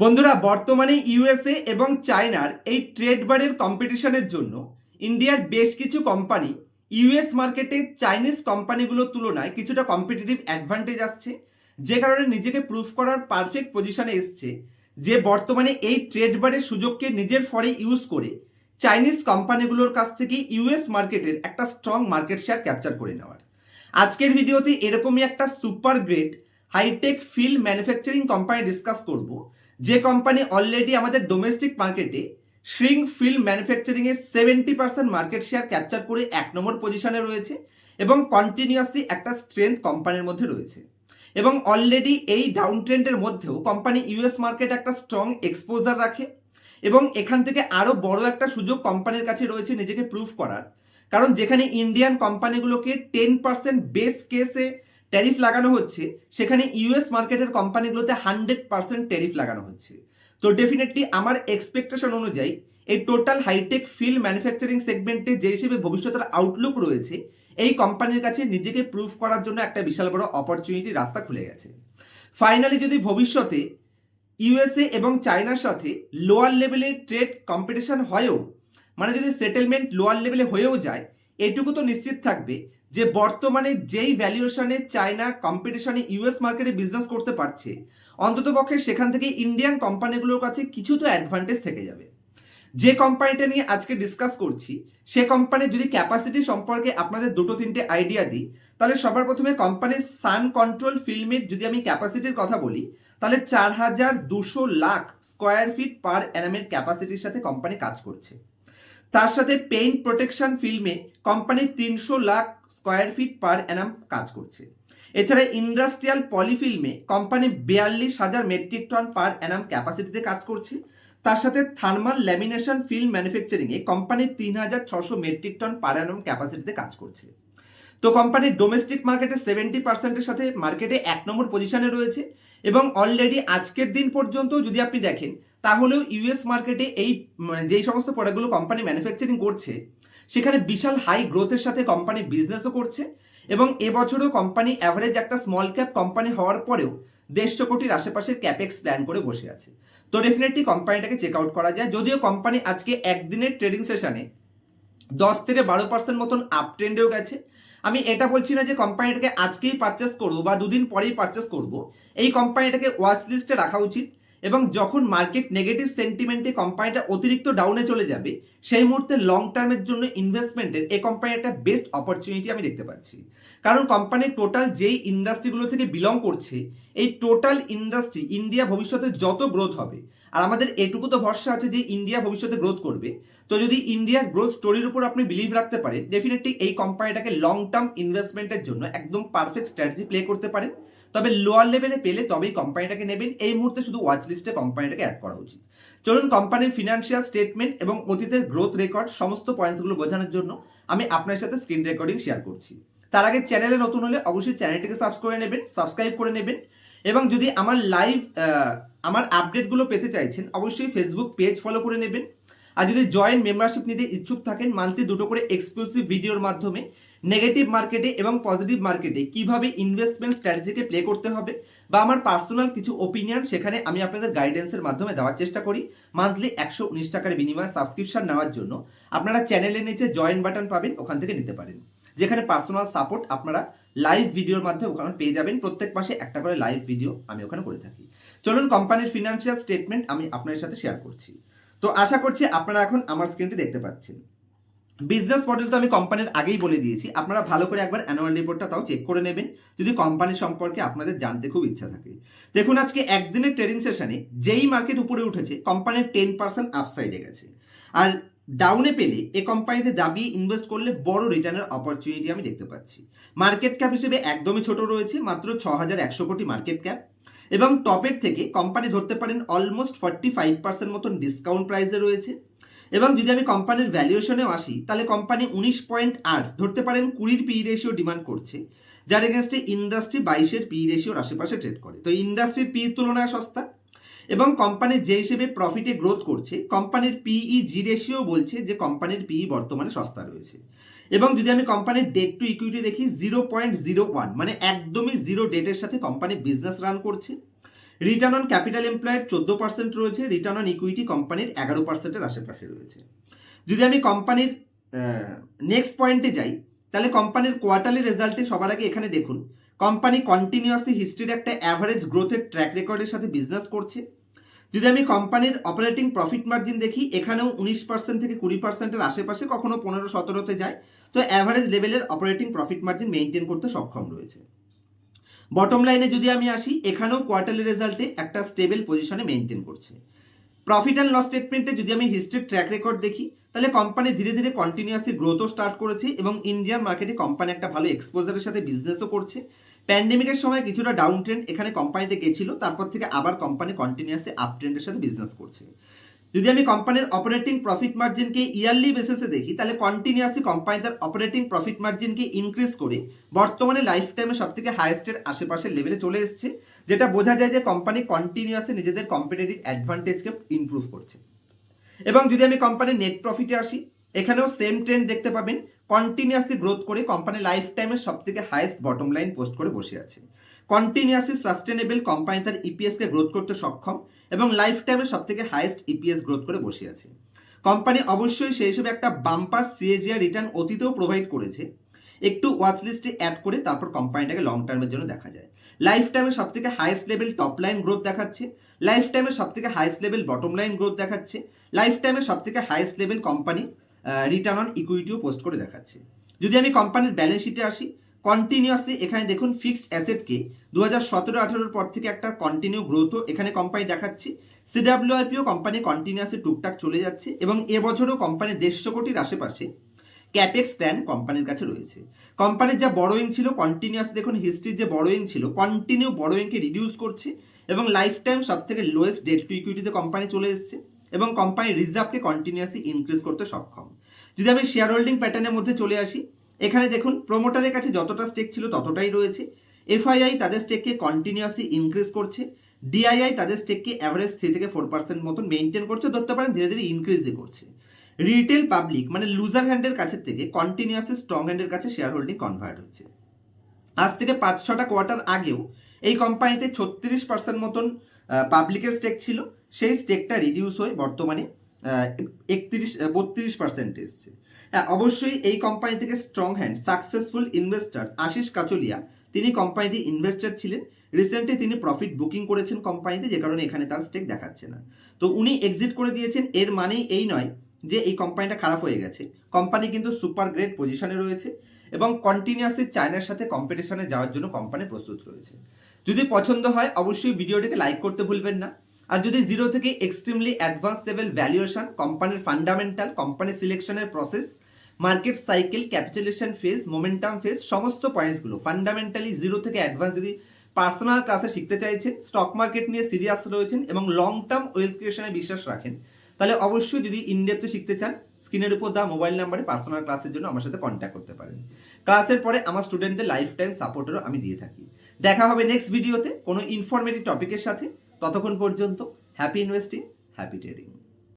বন্ধুরা, বর্তমানে ইউএসএ এবং চায়নার এই ট্রেড বারের কম্পিটিশনের জন্য ইন্ডিয়ার বেশ কিছু কোম্পানি ইউএস মার্কেটে চাইনিজ কোম্পানিগুলোর তুলনায় কিছুটা কম্পিটিটিভ অ্যাডভান্টেজ আসছে, যে কারণে নিজেকে প্রুফ করার পারফেক্ট পজিশনে এসছে যে বর্তমানে এই ট্রেড বারের সুযোগকে নিজের ফরে ইউজ করে চাইনিজ কোম্পানিগুলোর কাছ থেকে ইউএস মার্কেটের একটা স্ট্রং মার্কেট শেয়ার ক্যাপচার করে নেওয়ার। আজকের ভিডিওতে এরকমই একটা super grade high tech film manufacturing company discuss করব। যে কোম্পানি অলরেডি আমাদের ডোমেস্টিক মার্কেটে shrink film ম্যানুফ্যাকচারিংয়ে seventy percent market share capture করে এক নম্বর পজিশনে রয়েছে এবং কন্টিনিউয়াসলি একটা স্ট্রেংথ কোম্পানির মধ্যে রয়েছে। এবং অলরেডি এই ডাউন ট্রেন্ডের মধ্যেও কোম্পানি ইউএস মার্কেট একটা স্ট্রং এক্সপোজার রাখে এবং এখান থেকে আরও বড় একটা সুযোগ কোম্পানির কাছে রয়েছে নিজেকে প্রুফ করার। কারণ যেখানে ইন্ডিয়ান কোম্পানিগুলোকে টেন পার্সেন্ট বেস কেসে ট্যারিফ লাগানো হচ্ছে, সেখানে ইউএস মার্কেটের কোম্পানিগুলোতে হান্ড্রেড পার্সেন্ট ট্যারিফ লাগানো হচ্ছে। তো ডেফিনেটলি আমার এক্সপেকটেশন অনুযায়ী এই টোটাল হাইটেক ফিল্ড ম্যানুফ্যাকচারিং সেগমেন্টে যে হিসেবে ভবিষ্যতের আউটলুক রয়েছে, এই কোম্পানির কাছে নিজেকে প্রুফ করার জন্য একটা বিশাল বড় অপরচুনিটি রাস্তা খুলে গেছে। ফাইনালি যদি ভবিষ্যতে ইউএসএ এবং চায়নার সাথে লোয়ার লেভেলে ট্রেড কম্পিটিশন হয়েও মানে যদি সেটেলমেন্ট লোয়ার লেভেলে হয়েও যায়, এটুকু তো নিশ্চিত থাকবে যে বর্তমানে যেই ভ্যালুয়েশনে চায়না কম্পিটিশনে ইউএস মার্কেটে বিজনেস করতে পারছে অন্ততপক্ষে সেখান থেকে ইন্ডিয়ান কোম্পানিগুলোর কাছে কিছু তো অ্যাডভান্টেজ থেকে যাবে। যে কোম্পানিটা নিয়ে আজকে ডিসকাস করছি, সে কোম্পানির যদি ক্যাপাসিটি সম্পর্কে আপনাদের দুটো তিনটে আইডিয়া দিই, তাহলে সবার প্রথমে কোম্পানির সান কন্ট্রোল ফিল্মের যদি আমি ক্যাপাসিটির কথা বলি, তাহলে চার হাজার দুশো লাখ স্কোয়ার ফিট পার অ্যানামের ক্যাপাসিটির সাথে কোম্পানি কাজ করছে। তার সাথে পেইন্ট প্রোটেকশন ফিল্মে কোম্পানি তিনশো lakh square feet per annum কাজ করছে। এছাড়া ইন্ডাস্ট্রিয়াল পলিফিল্মে কোম্পানি বিয়াল্লিশ হাজার মেট্রিক টন পার অ্যানাম ক্যাপাসিটিতে কাজ করছে। তার সাথে থার্মাল ল্যামিনেশন ফিল্ম ম্যানুফ্যাকচারিংয়ে কোম্পানি তিন হাজার ছশো মেট্রিক টন পার অ্যানাম ক্যাপাসিটিতে কাজ করছে। তো কোম্পানির ডোমেস্টিক মার্কেটে সেভেন্টি পার্সেন্টের সাথে মার্কেটে এক নম্বর পজিশনে রয়েছে এবং অলরেডি আজকের দিন পর্যন্ত যদি আপনি দেখেন তাহলেও ইউএস মার্কেটে এই মানে যেই সমস্ত প্রোডাক্টগুলো কোম্পানি ম্যানুফ্যাকচারিং করছে, সেখানে বিশাল হাই গ্রোথের সাথে কোম্পানি বিজনেসও করছে এবং এবছরও কোম্পানি অ্যাভারেজ একটা স্মল ক্যাপ কোম্পানি হওয়ার পরেও দেড়শো কোটির আশেপাশের ক্যাপেক্স প্ল্যান করে বসে আছে। তো ডেফিনেটলি কোম্পানিটাকে চেক আউট করা যায়। যদিও কোম্পানি আজকে একদিনের ট্রেডিং সেশনে দশ থেকে বারো পার্সেন্ট মতন আপ ট্রেন্ডেও গেছে। আমি এটা বলছি না যে কোম্পানিটাকে আজকেই পারচেস করব বা দুদিন পরেই পারচেস করব। এই কোম্পানিটাকে ওয়াচ লিস্টে রাখা উচিত। এবং যখন মার্কেট নেগেটিভ সেন্টিমেন্টে কোম্পানিটা অতিরিক্ত ডাউনে চলে যাবে, সেই মুহূর্তে লং টার্মের জন্য ইনভেস্টমেন্টের এই কোম্পানি একটা বেস্ট অপরচুনিটি আমি দেখতে পাচ্ছি। কারণ কোম্পানির টোটাল যেই ইন্ডাস্ট্রিগুলো থেকে বিলং করছে, এই টোটাল ইন্ডাস্ট্রি ইন্ডিয়া ভবিষ্যতে যত গ্রোথ হবে, আর আমাদের এটুকু তো ভরসা আছে যে ইন্ডিয়া ভবিষ্যতে গ্রোথ করবে। তো যদি ইন্ডিয়ার গ্রোথ স্টোরির উপর আপনি বিলিভ রাখতে পারেন ডেফিনেটলি এই কোম্পানিটাকে লং টার্ম ইনভেস্টমেন্টের জন্য একদম পারফেক্ট স্ট্র্যাটেজি প্লে করতে পারেন। তবে লোয়ার লেভেলে পেলে তবেই কোম্পানিটাকে নেবেন। এই মুহূর্তে শুধু ওয়াচ লিস্টে কোম্পানিটাকে অ্যাড করা উচিত। চলুন কোম্পানির ফিনান্সিয়াল স্টেটমেন্ট এবং অতীতের গ্রোথ রেকর্ড সমস্ত পয়েন্টসগুলো বোঝানোর জন্য আমি আপনার সাথে স্ক্রিন রেকর্ডিং শেয়ার করছি। তার আগে চ্যানেলে নতুন হলে অবশ্যই চ্যানেলটিকে সাবস্ক্রাইব করে নেবেন সাবস্ক্রাইব করে নেবেন এবং যদি আমার লাইভ আমার আপডেটগুলো পেতে চাইছেন, অবশ্যই ফেসবুক পেজ ফলো করে নেবেন। আর যদি জয়েন্ট মেম্বারশিপ নিতে ইচ্ছুক থাকেন মান্থলি দুটো করে এক্সক্লুসিভ ভিডিওর মাধ্যমে নেগেটিভ মার্কেটে এবং পজিটিভ মার্কেটে কীভাবে ইনভেস্টমেন্ট স্ট্র্যাটেজিকে প্লে করতে হবে বা আমার পার্সোনাল কিছু ওপিনিয়ন সেখানে আমি আপনাদের গাইডেন্সের মাধ্যমে দেওয়ার চেষ্টা করি। মান্থলি একশো উনিশ টাকার বিনিময়ে সাবস্ক্রিপশন নেওয়ার জন্য আপনারা চ্যানেলের নিচে জয়েন বাটন পাবেন, ওখান থেকে নিতে পারেন। যেখানে পার্সোনাল সাপোর্ট আপনারা লাইভ ভিডিওর মাধ্যমে ওখানে পেয়ে যাবেন, প্রত্যেক মাসে একটা করে লাইভ ভিডিও আমি ওখানে করে থাকি। চলুন কোম্পানির ফিনান্সিয়াল স্টেটমেন্ট আমি আপনাদের সাথে শেয়ার করছি। তো আশা করছি আপনারা এখন আমার স্ক্রিনটি দেখতে পাচ্ছেন। বিজনেস মডেল তো আমি কোম্পানির আগেই বলে দিয়েছি। আপনারা ভালো করে একবার অ্যানুয়াল রিপোর্টটা তাও চেক করে নেবেন। যদি কোম্পানি সম্পর্কে আপনাদের জানতে খুব ইচ্ছা থাকে। দেখুন, আজকে একদিনের ট্রেডিং সেশনে যেই মার্কেট উপরে উঠেছে কোম্পানির টেন পার্সেন্ট আপসাইডে গেছে। আর ডাউনে পেলে এ কোম্পানিতে দাবিয়ে ইনভেস্ট করলে বড় রিটার্নের অপরচুনিটি আমি দেখতে পাচ্ছি। মার্কেট ক্যাপ হিসেবে একদমই ছোট রয়েছে, মাত্র ছ হাজার একশো কোটি মার্কেট ক্যাপ এবং টপের থেকে কোম্পানি ধরতে পারেন অলমোস্ট ফর্টি ফাইভ পার্সেন্ট মতন ডিসকাউন্ট প্রাইসে রয়েছে। এবং যদি আমি কোম্পানির ভ্যালুয়েশনেও আসি, তাহলে কোম্পানি উনিশ পয়েন্ট আট ধরতে পারেন কুড়ির পি রেশিও ডিমান্ড করছে, যার এগেনস্টে ইন্ডাস্ট্রি বাইশের পি রেশিওর আশেপাশে ট্রেড করে। তো ইন্ডাস্ট্রির পি তুলনায় সস্তা, এবং কোম্পানি যে হিসেবে প্রফিটে গ্রোথ করছে কোম্পানির পিই জি রেশিও বলছে যে কোম্পানির পিই বর্তমানে সস্তা রয়েছে। এবং যদি আমি কোম্পানির ডেট টু ইকুইটি দেখি জিরো পয়েন্ট জিরো ওয়ান মানে একদমই জিরো ডেটের সাথে কোম্পানি বিজনেস রান করছে। রিটার্ন অন ক্যাপিটাল এমপ্লয়েড চোদ্দ পার্সেন্ট রয়েছে রিটার্ন অন ইকুইটি কোম্পানির এগারো পার্সেন্টের আশেপাশে রয়েছে। যদি আমি কোম্পানির নেক্সট পয়েন্টে যাই, তাহলে কোম্পানির কোয়ার্টারলি রেজাল্টে সবার আগে এখানে দেখুন। কোম্পানি কন্টিনিউয়াসলি হিস্ট্রির একটা অ্যাভারেজ গ্রোথের ট্র্যাক রেকর্ডের সাথে বিজনেস করছে। যদি আমি কোম্পানির অপারেটিং প্রফিট মার্জিন দেখি, এখানেও উনিশ পার্সেন্ট থেকে কুড়ি পার্সেন্টের আশেপাশে কখনো পনেরো সতেরোতে যায়। তো অ্যাভারেজ লেভেলের অপারেটিং প্রফিট মার্জিন মেনটেন করতে সক্ষম রয়েছে। বটম লাইনে যদি আমি আসি, এখানেও কোয়ার্টারলি রেজাল্টে একটা স্টেবল পজিশনে মেনটেন করছে। প্রফিট অ্যান্ড লস স্টেটমেন্টে যদি আমি হিস্ট্রির ট্র্যাক রেকর্ড দেখি, তাহলে কোম্পানি ধীরে ধীরে কন্টিনিউয়াসলি গ্রোথও স্টার্ট করেছে এবং ইন্ডিয়ান মার্কেটে কোম্পানি একটা ভালো এক্সপোজারের সাথে বিজনেসও করছে। প্যান্ডেমিকের সময় কিছুটা ডাউন ট্রেন্ড এখানে কোম্পানিতে গেছিল, তারপর থেকে আবার কোম্পানি কন্টিনিউয়াসলি আপ ট্রেন্ডের সাথে বিজনেস করছে। যদি আমি কোম্পানির অপারেটিং প্রফিট মার্জিনকে ইয়ারলি বেসিসে দেখি, তাহলে কন্টিনিউয়াসলি কোম্পানি তার অপারেটিং প্রফিট মার্জিনকে ইনক্রিজ করে বর্তমানে লাইফ টাইমে সব থেকে হাইয়েস্টের আশেপাশের লেভেলে চলে এসছে, যেটা বোঝা যায় যে কোম্পানি কন্টিনিউয়াসলি নিজেদের কম্পিটিটিভ অ্যাডভান্টেজকে ইমপ্রুভ করছে। এবং যদি আমি কোম্পানির নেট প্রফিটে আসি, এখানেও সেম ট্রেন্ড দেখতে পাবেন কন্টিনিউয়াসলি গ্রোথ করে কোম্পানি লাইফ টাইমের সব থেকে হায়েস্ট বটম লাইন পোস্ট করে বসে আছে। কন্টিনিউয়াসলি সাস্টেনেবল কোম্পানি তার ইপিএসকে গ্রোথ করতে সক্ষম এবং লাইফ টাইমের সব থেকে হাইয়েস্ট ইপিএস গ্রোথ করে বসে আছে। কোম্পানি অবশ্যই সেই হিসেবে একটা বাম্পার সিএজিআর রিটার্ন অতীতেও প্রোভাইড করেছে। একটু ওয়াচ লিস্টে অ্যাড করে তারপর কোম্পানিটাকে লং টার্মের জন্য দেখা যায়। লাইফ টাইমে সব থেকে highest level top line growth দেখাচ্ছে। লাইফ টাইমে সব থেকে highest level bottom line growth দেখাচ্ছে লাইফ টাইমে সব থেকে highest level company return on ইকুইটিও post করে দেখাচ্ছে। যদি আমি কোম্পানির ব্যালেন্স শিটে আসি কন্টিনিউয়াসলি এখানে দেখুন ফিক্সড অ্যাসেটকে দু হাজার সতেরো আঠেরোর পর থেকে একটা কন্টিনিউ গ্রোথও এখানে কোম্পানি দেখাচ্ছে। সিডাব্লিউআইপিও কোম্পানি কন্টিনিউয়াসলি টুকটাক চলে যাচ্ছে এবং এবছরও কোম্পানির দেড়শো কোটির আশেপাশে ক্যাপেক্স প্ল্যান কোম্পানির কাছে রয়েছে। কোম্পানির যা বড়োইং ছিল কন্টিনিউয়াস দেখুন হিস্ট্রির যে বড়োইং ছিল কন্টিনিউ বড়োইংকে রিডিউস করছে এবং লাইফ টাইম সব থেকে লোয়েস্ট ডেট টু ইকুইটিতে কোম্পানি চলে এসেছে এবং কোম্পানির রিজার্ভকে কন্টিনিউয়াসলি ইনক্রিজ করতে সক্ষম। যদি আমি শেয়ার হোল্ডিং প্যাটার্নের মধ্যে চলে আসি এখানে দেখুন প্রোমোটারের কাছে যতটা স্টেক ছিল ততটাই রয়েছে। এফআইআই তাদের স্টেককে কন্টিনিউয়াসলি ইনক্রিজ করছে। ডিআইআই তাদের স্টেককে অ্যাভারেজ থ্রি থেকে ফোর পার্সেন্ট মতন মেনটেন করছে, ধরতে পারেন ধীরে ধীরে ইনক্রিজই করছে। রিটেল পাবলিক মানে লুজার হ্যান্ডের কাছে থেকে কন্টিনিউয়াসলি স্ট্রং হ্যান্ডের কাছে শেয়ার হোল্ডিং কনভার্ট হচ্ছে। আজ থেকে পাঁচ ছটা কোয়ার্টার আগেও এই কোম্পানিতে ছত্রিশ পার্সেন্ট মতন পাবলিকের স্টেক ছিল। সেই স্টেকটা রিডিউস হয়ে বর্তমানে একত্রিশ, বত্রিশ পার্সেন্ট এসছে। অবশ্যই এই কোম্পানি থেকে strong hand successful investor Ashish Kacholia. তিনি কোম্পানিতে ইনভেস্টর ছিলেন। রিসেন্টলি তিনি প্রফিট বুকিং করেছেন কোম্পানিতে যে কারণে এখানে তার স্টেক দেখাচ্ছে না। তো উনি এক্সিট করে দিয়েছেন, এর মানেই এই নয় যে এই কোম্পানিটা খারাপ হয়ে গেছে। কোম্পানি কিন্তু সুপার গ্রেট পজিশনে রয়েছে এবং কন্টিনিউয়াসলি চায়নার সাথে কম্পিটিশনে যাওয়ার জন্য কোম্পানি প্রস্তুত রয়েছে। যদি পছন্দ হয়, অবশ্যই ভিডিওটিকে লাইক করতে ভুলবেন না। আর যদি জিরো থেকে এক্সট্রিমলি অ্যাডভান্স লেভেল ভ্যালুয়েশন কোম্পানির fundamental company সিলেকশনের process market cycle capitulation phase, momentum phase, সমস্ত পয়েন্টসগুলো ফান্ডামেন্টালি জিরো থেকে অ্যাডভান্স যদি পার্সোনাল ক্লাসে শিখতে চাইছেন স্টক মার্কেট নিয়ে সিরিয়াস রয়েছেন এবং লং টার্ম ওয়েলথ ক্রিয়েশনে বিশ্বাস রাখেন, তাহলে অবশ্যই যদি ইনডেপথে শিখতে চান, স্ক্রিনের উপর দেওয়া মোবাইল নাম্বারে পার্সোনাল ক্লাসের জন্য আমার সাথে কন্ট্যাক্ট করতে পারেন। ক্লাসের পরে আমার স্টুডেন্টদের লাইফ টাইম সাপোর্টেরও আমি দিয়ে থাকি। দেখা হবে নেক্সট ভিডিওতে কোনো ইনফরমেটিভ টপিকের সাথে। ততক্ষণ পর্যন্ত হ্যাপি ইনভেস্টিং হ্যাপি ট্রেডিং